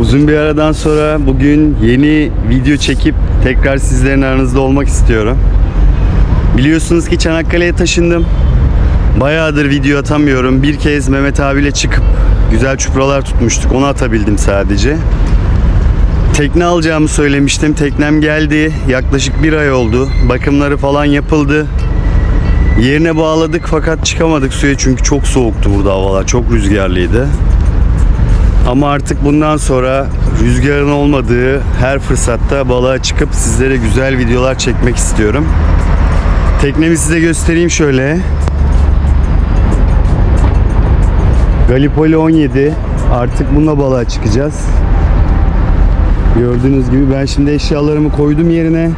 Uzun bir aradan sonra bugün yeni video çekip tekrar sizlerin aranızda olmak istiyorum. Biliyorsunuz ki Çanakkale'ye taşındım. Bayağıdır video atamıyorum. Bir kez Mehmet abiyle çıkıp güzel çupralar tutmuştuk. Onu atabildim sadece. Tekne alacağımı söylemiştim. Teknem geldi. Yaklaşık bir ay oldu. Bakımları falan yapıldı. Yerine bağladık fakat çıkamadık suya çünkü çok soğuktu burada havalar. Çok rüzgarlıydı. Ama artık bundan sonra rüzgarın olmadığı her fırsatta balığa çıkıp sizlere güzel videolar çekmek istiyorum. Teknemi size göstereyim şöyle. Gallipoli 17. Artık bununla balığa çıkacağız. Gördüğünüz gibi ben şimdi eşyalarımı koydum yerine.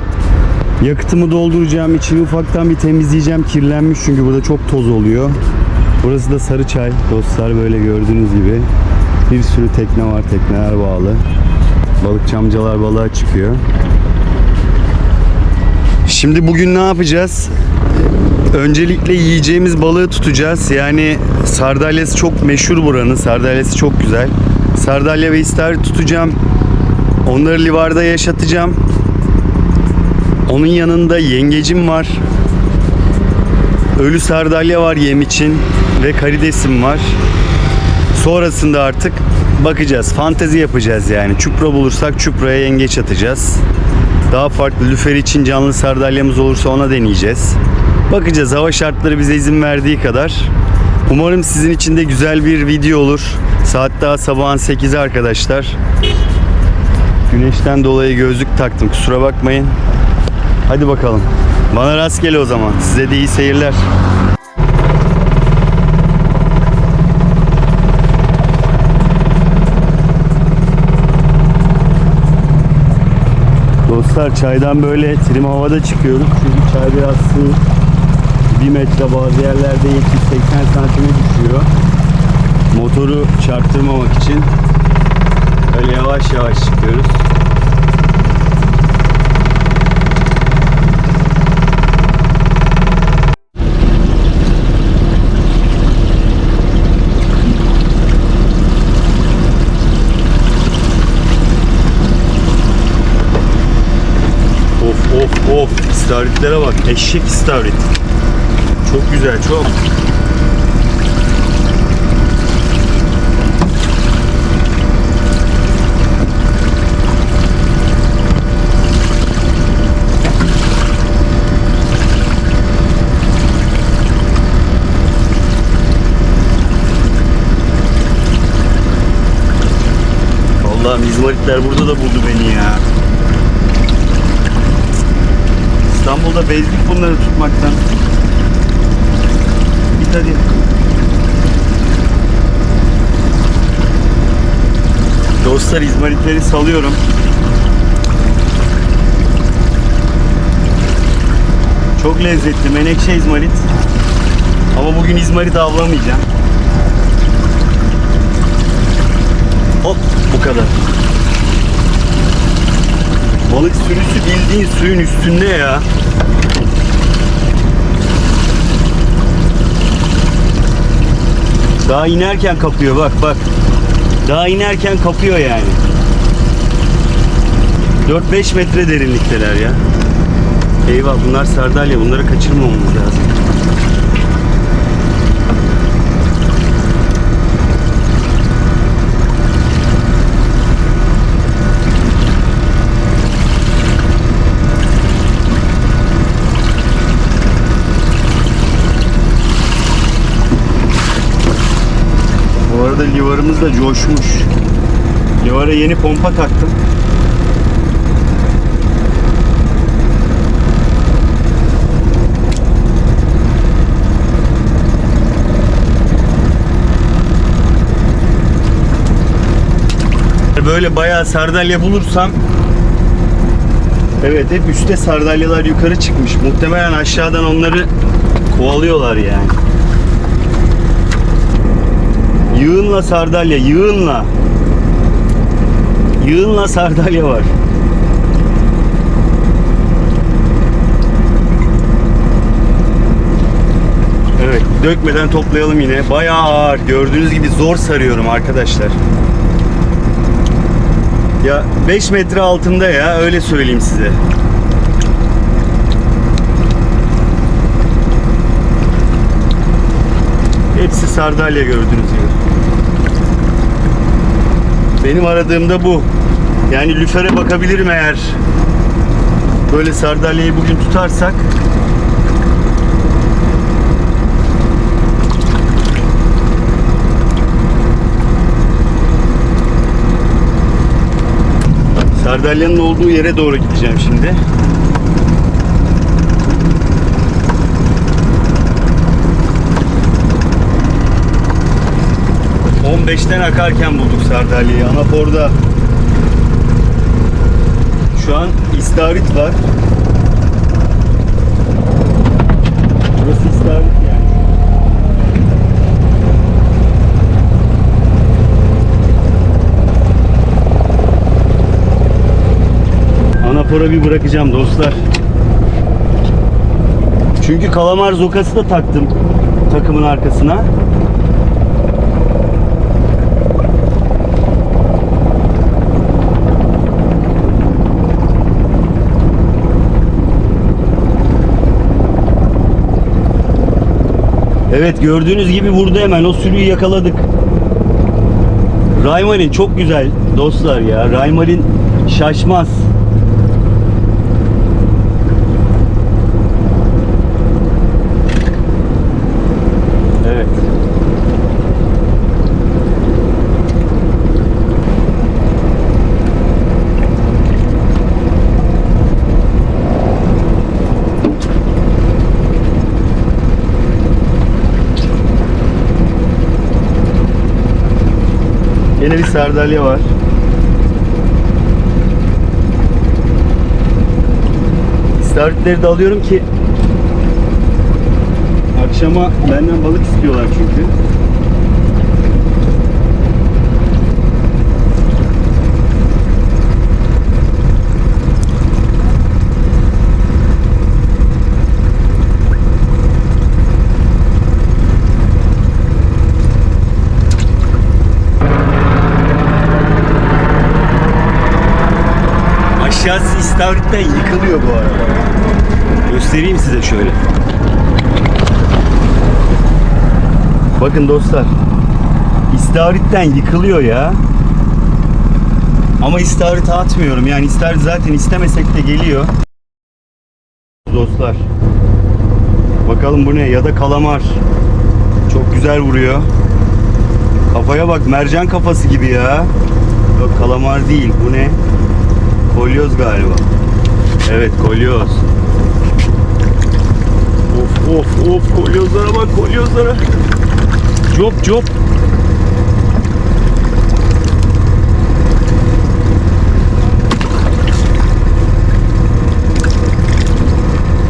Yakıtımı dolduracağım. içini ufaktan bir temizleyeceğim. Kirlenmiş çünkü burada çok toz oluyor. Burası da Sarıçay dostlar böyle gördüğünüz gibi. Bir sürü tekne var. Tekneler bağlı. Balıkçı amcalar balığa çıkıyor. Şimdi bugün ne yapacağız? Öncelikle yiyeceğimiz balığı tutacağız. Yani sardalyası çok meşhur buranın. Sardalyası çok güzel. Sardalya ve istavrit tutacağım. Onları livarda yaşatacağım. Onun yanında yengecim var. Ölü sardalya var yem için ve karidesim var. Sonrasında artık bakacağız. Fantezi yapacağız yani. Çupra bulursak çupraya yengeç atacağız. Daha farklı lüfer için canlı sardalyamız olursa ona deneyeceğiz. Bakacağız hava şartları bize izin verdiği kadar. Umarım sizin için de güzel bir video olur. Saat daha sabahın 8'i arkadaşlar. Güneşten dolayı gözlük taktım kusura bakmayın. Hadi bakalım. Bana rastgele o zaman. Size de iyi seyirler. Dostlar çaydan böyle trim havada çıkıyoruz. Çünkü çay biraz su. Bir metre bazı yerlerde 70-80 santime düşüyor. Motoru çarptırmamak için böyle yavaş yavaş çıkıyoruz. İstavritlere bak eşek istavrit. Çok güzel çok. Allah'ım izmaritler burada da buldu beni ya. İstanbul'da bezdik bunları tutmaktan. Git hadi. Dostlar izmaritleri salıyorum. Çok lezzetli menekşe izmarit. Ama bugün izmarit avlamayacağım. Hop bu kadar. Balık sürüsü bildiğin suyun üstünde ya. Daha inerken kapıyor bak bak. Daha inerken kapıyor yani. 4-5 metre derinlikteler ya. Eyvah bunlar sardalya bunları kaçırmamamız lazım. Arada livarımız da coşmuş. Livara yeni pompa taktım. Böyle bayağı sardalya bulursam Evet hep üstte sardalyalar yukarı çıkmış. Muhtemelen aşağıdan onları kovalıyorlar yani. Yığınla sardalya, yığınla. Yığınla sardalya var. Evet, dökmeden toplayalım yine. Bayağı ağır. Gördüğünüz gibi zor sarıyorum arkadaşlar. Ya 5 metre altında ya öyle söyleyeyim size. Hepsi sardalya gördüğünüz gibi. Benim aradığım da bu. Yani lüfere bakabilirim eğer böyle sardalyayı bugün tutarsak. Sardalyanın olduğu yere doğru gideceğim şimdi. ...15'ten akarken bulduk sardalyayı. Anafor'da... ...şu an istavrit var. Burası istavrit yani. Bir bırakacağım dostlar. Çünkü kalamar zokası da taktım takımın arkasına. Evet gördüğünüz gibi vurdu hemen o sürüyü yakaladık. Raymalin çok güzel dostlar ya. Raymalin şaşmaz. Evet. Yine bir sardalya var. İstavritleri de alıyorum ki akşama benden balık istiyorlar çünkü. Aşağısı istavritten yıkılıyor bu arada. Göstereyim size şöyle. Bakın dostlar. İstavritten yıkılıyor ya. Ama istavrite atmıyorum. Yani istavrit zaten istemesek de geliyor. Dostlar. Bakalım bu ne? Ya da kalamar. Çok güzel vuruyor. Kafaya bak mercan kafası gibi ya. Yok kalamar değil. Bu ne? Kolyoz galiba. Evet kolyoz. Of of of kolyozlara bak kolyozlara. Cop cop.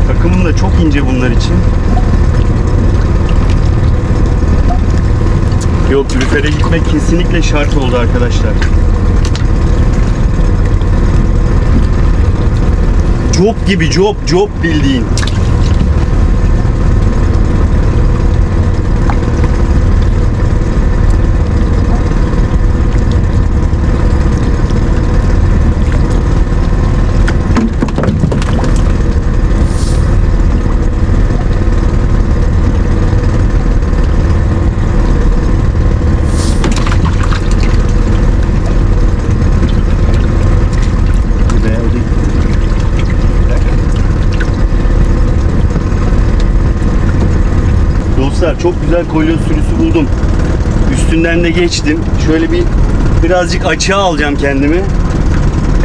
Takımım da çok ince bunlar için. Yok lüfere gitmek kesinlikle şart oldu arkadaşlar. Cop gibi cop cop bildiğin. Bu be, o değil. Dostlar çok güzel kolyoz sürüsü buldum. Üstünden de geçtim. Şöyle bir birazcık açığa alacağım kendimi.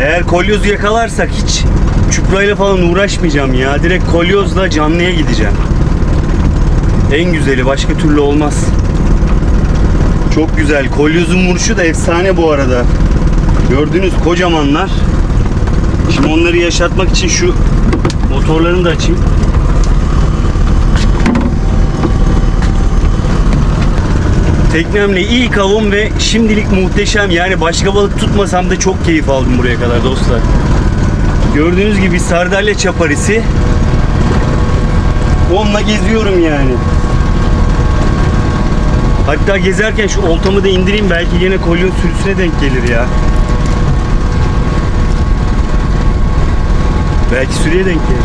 Eğer kolyozu yakalarsak hiç çuprayla falan uğraşmayacağım ya. Direkt kolyozla canlıya gideceğim. En güzeli başka türlü olmaz. Çok güzel. Kolyozun vuruşu da efsane bu arada. Gördüğünüz kocamanlar. Şimdi onları yaşatmak için şu motorlarını da açayım. Teknemle iyi kavun ve şimdilik muhteşem. Yani başka balık tutmasam da çok keyif aldım buraya kadar dostlar. Gördüğünüz gibi sardalya çaparisi. Onunla geziyorum yani. Hatta gezerken şu oltamı da indireyim belki yine kolyon sürüsüne denk gelir ya. Belki sürüye denk gelir.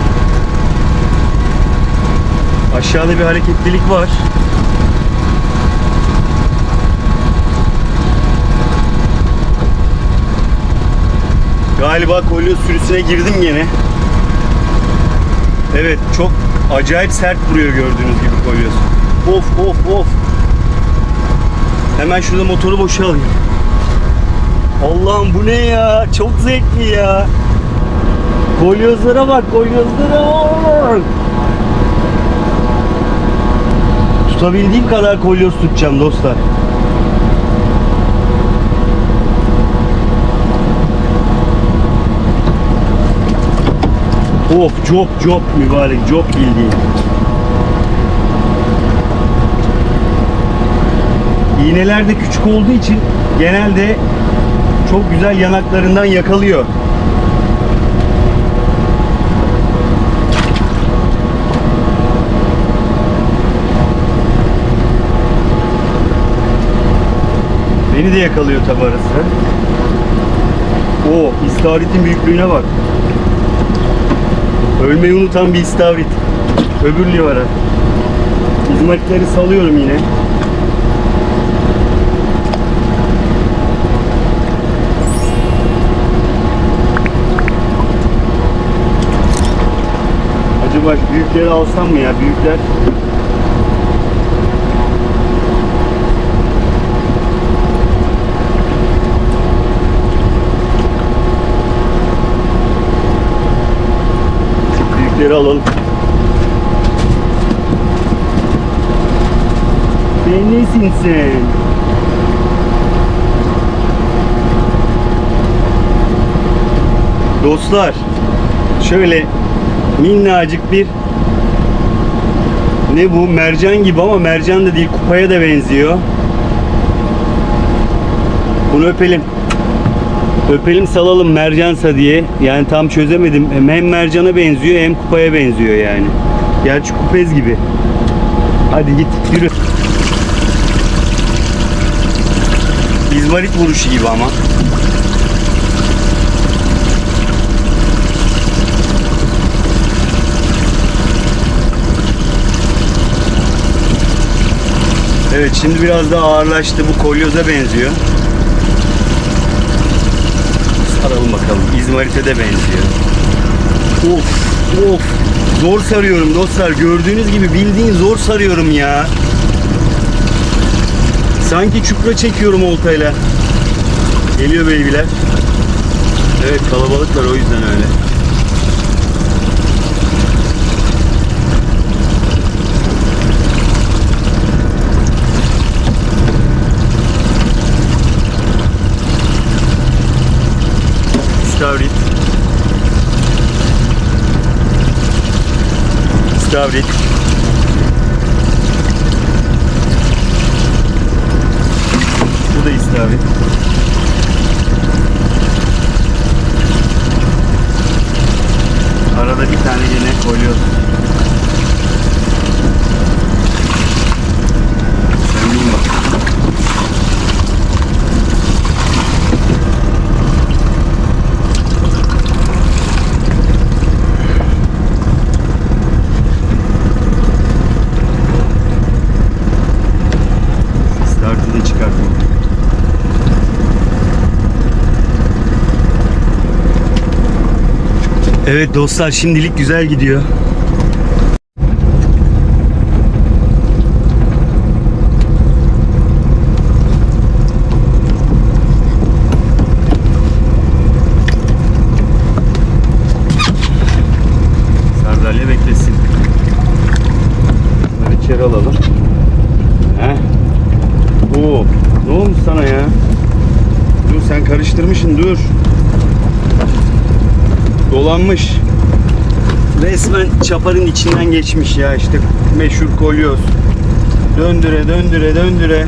Aşağıda bir hareketlilik var. Galiba kolyoz sürüsüne girdim gene. Evet çok acayip sert vuruyor gördüğünüz gibi kolyoz. Of of of. Hemen şurada motoru boşalayım. Allah'ım bu ne ya? Çok zevkli ya. Kolyozlara bak, kolyozlara. Tutabildiğim kadar kolyoz tutacağım dostlar. Of çok çok mübarek çok bildiğin. İğneler de küçük olduğu için genelde çok güzel yanaklarından yakalıyor. Beni de yakalıyor tabi arası. O istavritin büyüklüğüne bak. Ölmeyi unutan bir istavrit. Öbür livara. İzmaritleri salıyorum yine. Acaba büyükleri alsam mı ya? Büyükler büyükleri alalım. Sen nesin sen? Dostlar, şöyle minnacık bir ne bu? Mercan gibi ama mercan da değil, kupaya da benziyor. Bunu öpelim. Öpelim salalım mercansa diye. Yani tam çözemedim. Hem mercana benziyor hem kupaya benziyor yani. Gerçi kupez gibi. Hadi git yürü. İzmarit vuruşu gibi ama. Evet şimdi biraz daha ağırlaştı. Bu kolyoza benziyor. Saralım bakalım. İzmarit'e de benziyor. Of of. Zor sarıyorum dostlar. Gördüğünüz gibi bildiğin zor sarıyorum ya. Sanki çupra çekiyorum oltayla. Geliyor beybiler. Evet kalabalıklar o yüzden öyle. İstavrit. İstavrit. Bu da istavrit. Arada bir tane yine kolyoz. Sen bin bak. Startı da çıkarttım. Evet dostlar şimdilik güzel gidiyor. Sardalya beklesin. Bunları içeri alalım. Oo, ne olmuş sana ya? Dur sen karıştırmışsın dur. Dolanmış. Resmen çaparın içinden geçmiş ya işte meşhur kolyoz. Döndüre döndüre döndüre.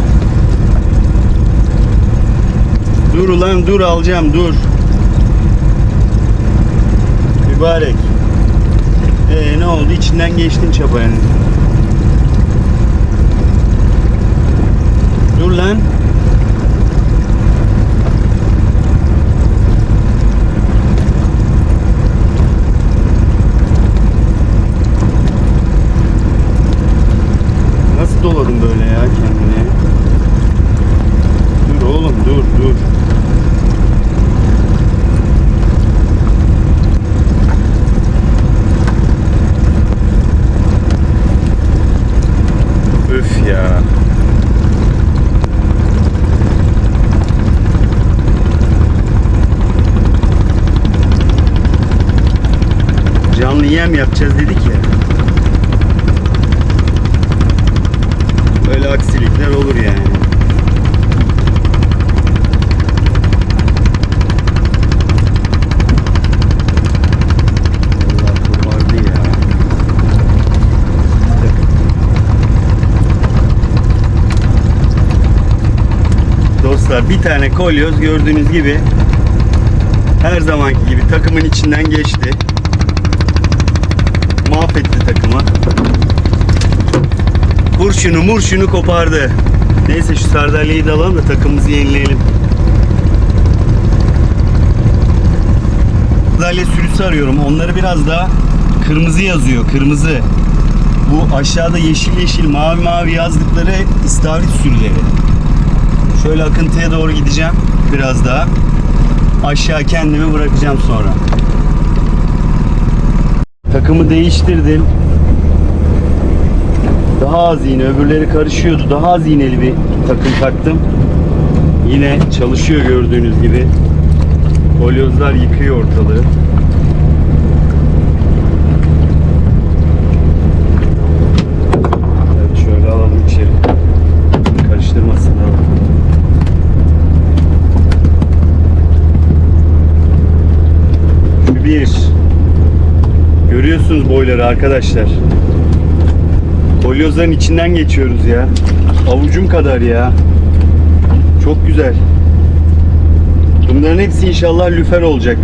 Dur ulan dur alacağım dur. Mübarek. Ee ne oldu? İçinden geçtin çapanın. Dur lan. doladın böyle ya kendini. Dur oğlum dur dur. Öf ya. Canlı yem yapacağız dedik ya. Böyle aksilikler olur yani. Allah kurtardı ya. Dostlar bir tane kolyoz gördüğünüz gibi her zamanki gibi takımın içinden geçti. Mahvetti takımı. Kurşunu murşunu kopardı. Neyse şu sardalyeyi de alalım da takımımızı yenileyelim. Sardalye sürüsü arıyorum. Onları biraz daha kırmızı yazıyor. Kırmızı. Bu aşağıda yeşil yeşil mavi mavi yazdıkları istavrit sürüleri. Şöyle akıntıya doğru gideceğim biraz daha. Aşağı kendimi bırakacağım sonra. Takımı değiştirdim. Daha az iğne, öbürleri karışıyordu. Daha az iğneli bir takım taktım. Yine çalışıyor gördüğünüz gibi. Kolyozlar yıkıyor ortalığı. Evet şöyle alalım içeri. Karıştırmasın da. Şu bir. Görüyorsunuz boyları arkadaşlar. Kolyozların içinden geçiyoruz ya. Avucum kadar ya. Çok güzel. Bunların hepsi inşallah lüfer olacak.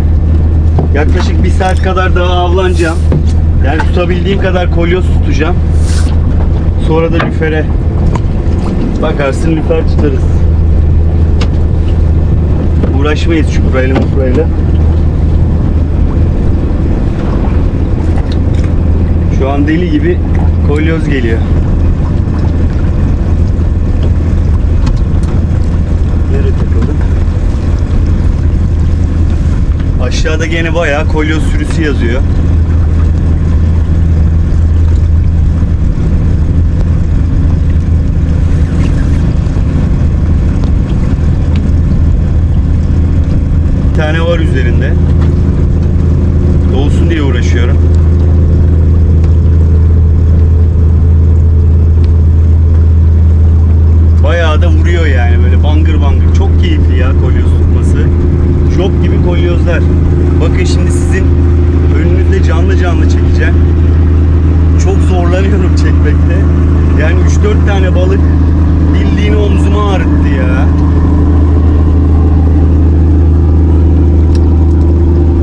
Yaklaşık bir saat kadar daha avlanacağım. Yani tutabildiğim kadar kolyoz tutacağım. Sonra da lüfere bakarsın lüfer tutarız. Uğraşmayız çuprayla mufrayla. Şu an deli gibi kolyoz geliyor. Nereye takıldı? Aşağıda gene bayağı kolyoz sürüsü yazıyor. Bir tane var üzerinde. Dolsun diye uğraşıyorum. Bayağı da vuruyor yani böyle bangır bangır. Çok keyifli ya kolyoz tutması. Çok gibi kolyozlar. Bakın şimdi sizin önünüzde canlı canlı çekeceğim. Çok zorlanıyorum çekmekte. Yani 3-4 tane balık bildiğini omzuma ağrıttı ya.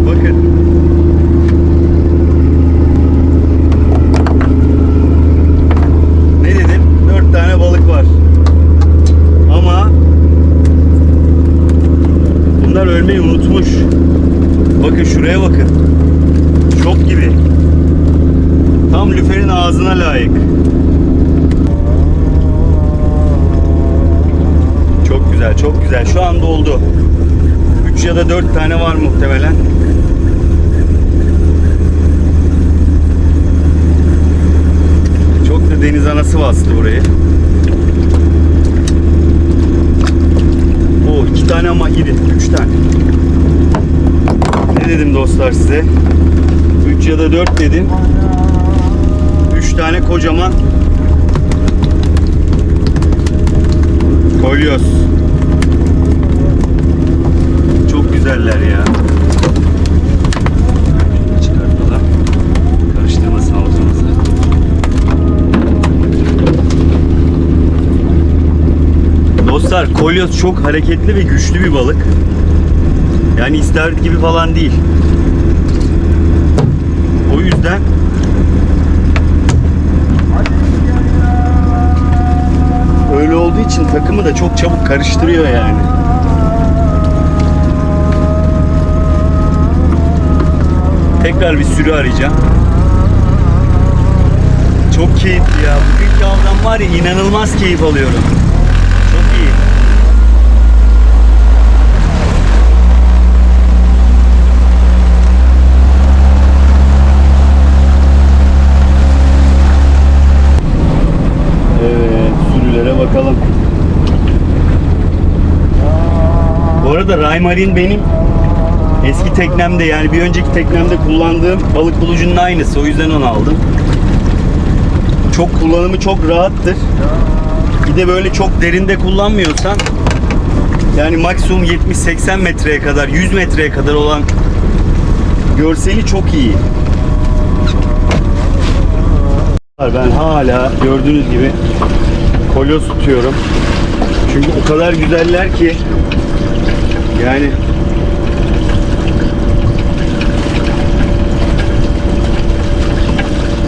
Bakın. Ne dedim? 4 tane balık var. Ama bunlar ölmeyi unutmuş. Bakın şuraya bakın. Çok gibi. Tam lüferin ağzına layık. Çok güzel, çok güzel. Şu anda oldu. 3 ya da 4 tane var muhtemelen. Çok da deniz anası bastı burayı. O iki tane ama iri. Üç tane. Ne dedim dostlar size? Üç ya da dört dedim. Üç tane kocaman kolyoz. Çok güzeller ya. Çıkartalım. Karıştırmasın ağzımızı. Dostlar kolyoz çok hareketli ve güçlü bir balık. Yani istavrit gibi falan değil. O yüzden öyle olduğu için takımı da çok çabuk karıştırıyor yani. Tekrar bir sürü arayacağım. çok keyifli ya. Bugünkü avdan var ya inanılmaz keyif alıyorum. Çok iyi. Evet, sürülere bakalım. Arada Raymarin benim eski teknemde yani bir önceki teknemde kullandığım balık bulucunun aynısı. O yüzden onu aldım. Çok kullanımı çok rahattır. Bir de böyle çok derinde kullanmıyorsan yani maksimum 70-80 metreye kadar 100 metreye kadar olan görseli çok iyi. Ben hala gördüğünüz gibi kolyoz tutuyorum. Çünkü o kadar güzeller ki yani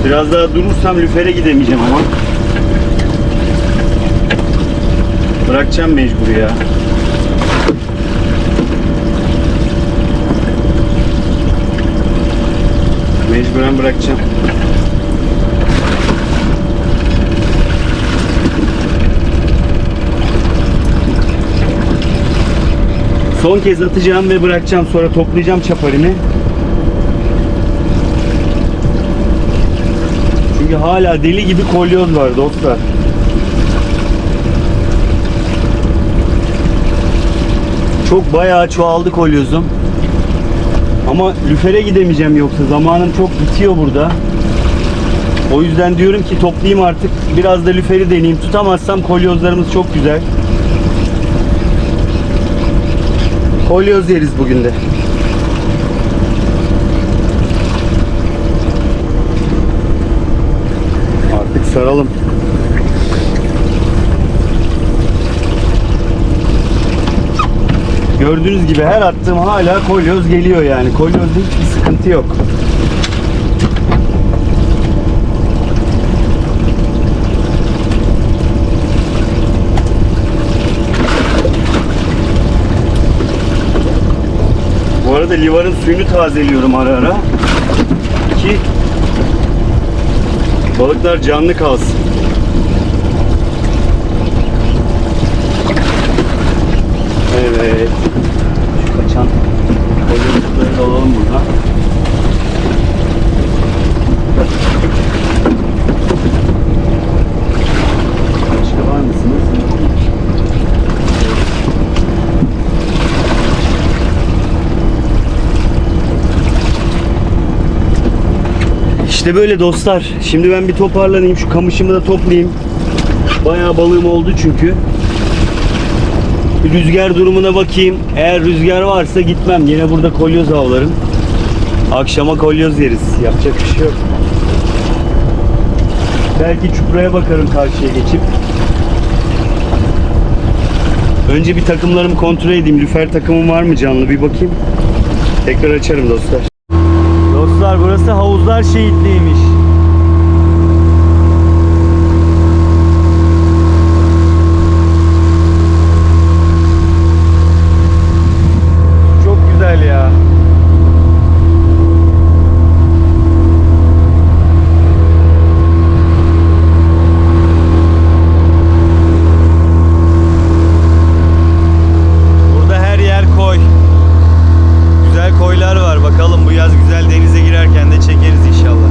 Biraz daha durursam lüfere gidemeyeceğim ama. Bırakacağım mecbur ya. Mecburen bırakacağım. Son kez atacağım ve bırakacağım. Sonra toplayacağım çaparını. Çünkü hala deli gibi kolyoz var dostlar. Çok bayağı çoğaldı kolyozum. Ama lüfere gidemeyeceğim yoksa zamanım çok bitiyor burada. O yüzden diyorum ki toplayayım artık. Biraz da lüferi deneyeyim. Tutamazsam kolyozlarımız çok güzel. Kolyoz yeriz bugün de. Artık saralım. Gördüğünüz gibi her attığım hala kolyoz geliyor yani. Kolyozda hiçbir sıkıntı yok. Arada livarın suyunu tazeliyorum ara ara. Ki balıklar canlı kalsın. Evet. Şu kaçan kolyozlukları da alalım buradan. Başka var mısınız? İşte böyle dostlar. Şimdi ben bir toparlanayım. Şu kamışımı da toplayayım. Bayağı balığım oldu çünkü. Bir rüzgar durumuna bakayım. Eğer rüzgar varsa gitmem. Yine burada kolyoz avlarım. Akşama kolyoz yeriz. Yapacak bir şey yok. Belki çupraya bakarım karşıya geçip. Önce bir takımlarımı kontrol edeyim. Lüfer takımım var mı canlı bir bakayım. Tekrar açarım dostlar. Burası havuzlar şehitliğiymiş. Çok güzel ya. Burada her yer koy. Güzel koylar var. Bakalım bu yaz güzel denize girerken de çekeriz inşallah.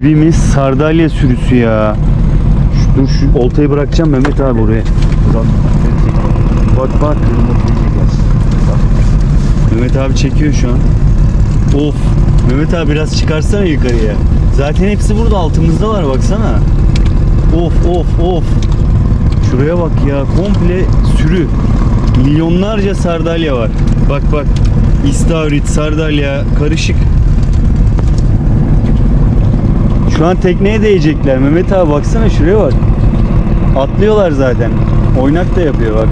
Birimiz sardalya sürüsü ya. Şu, dur şu oltayı bırakacağım Mehmet abi oraya. Bak bak. Mehmet abi çekiyor şu an. Of. Mehmet abi biraz çıkarsana yukarıya. Zaten hepsi burada altımızda var baksana. Of of of. Şuraya bak ya komple sürü. Milyonlarca sardalya var. Bak bak. İstavrit, sardalya karışık. Şu an tekneye değecekler. Mehmet abi baksana şuraya bak. Atlıyorlar zaten. Oynak da yapıyor bak.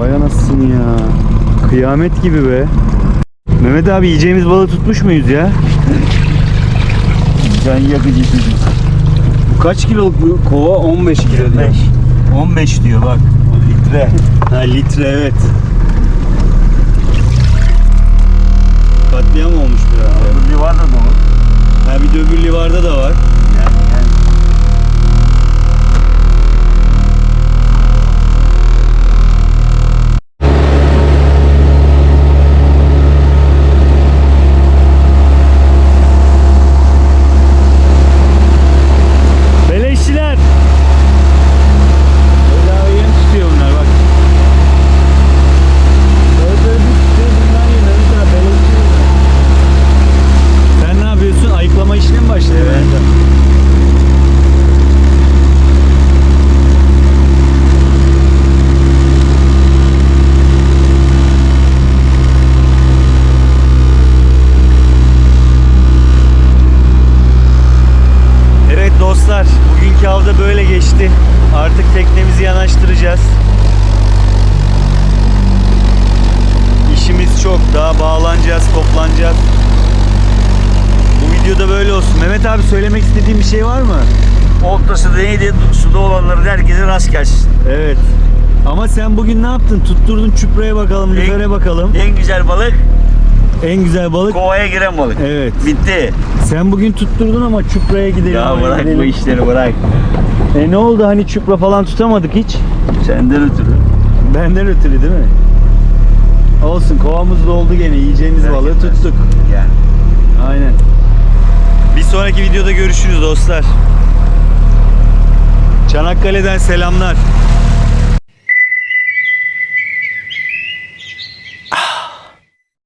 Vay anasını ya. Kıyamet gibi be. Mehmet abi yiyeceğimiz balığı tutmuş muyuz ya? Can yakıcı çocuk. Bu kaç kiloluk bu kova? 15 kilo diyor. 15. 15 diyor bak. Litre. Ha litre evet. Katliam olmuştur ha. Öbür var da dolu. Ha bir de öbür livarda da var. Yani yani. Beleşçiler. Bedavaya mı tutuyor bunlar bak. Böyle böyle bir tutuyor bunlar yiyor. Mehmet abi beleşçi bunlar. Sen ne yapıyorsun? Ayıklama işine mi başladın? Evet. Evet dostlar, bugünkü avda böyle geçti. Artık teknemizi yanaştıracağız. İşimiz çok, daha bağlanacağız, toplanacağız. Bu videoda böyle olsun. Mehmet abi söylemek istediğin bir şey var mı? Oltası neydi? Suda olanların herkese rast gelsin. Evet. Ama sen bugün ne yaptın? Tutturdun çupraya bakalım, lüfere bakalım. En güzel balık En güzel balık. kovaya giren balık. Evet. Bitti. Sen bugün tutturdun ama çupraya gidelim. Ya bırak gidelim. bu işleri bırak. E ne oldu hani çupra falan tutamadık hiç? Senden ötürü. Benden ötürü değil mi? Olsun kovamız doldu gene yiyeceğimiz Fark balığı etmez. tuttuk. Yani. Aynen. Bir sonraki videoda görüşürüz dostlar. Çanakkale'den selamlar.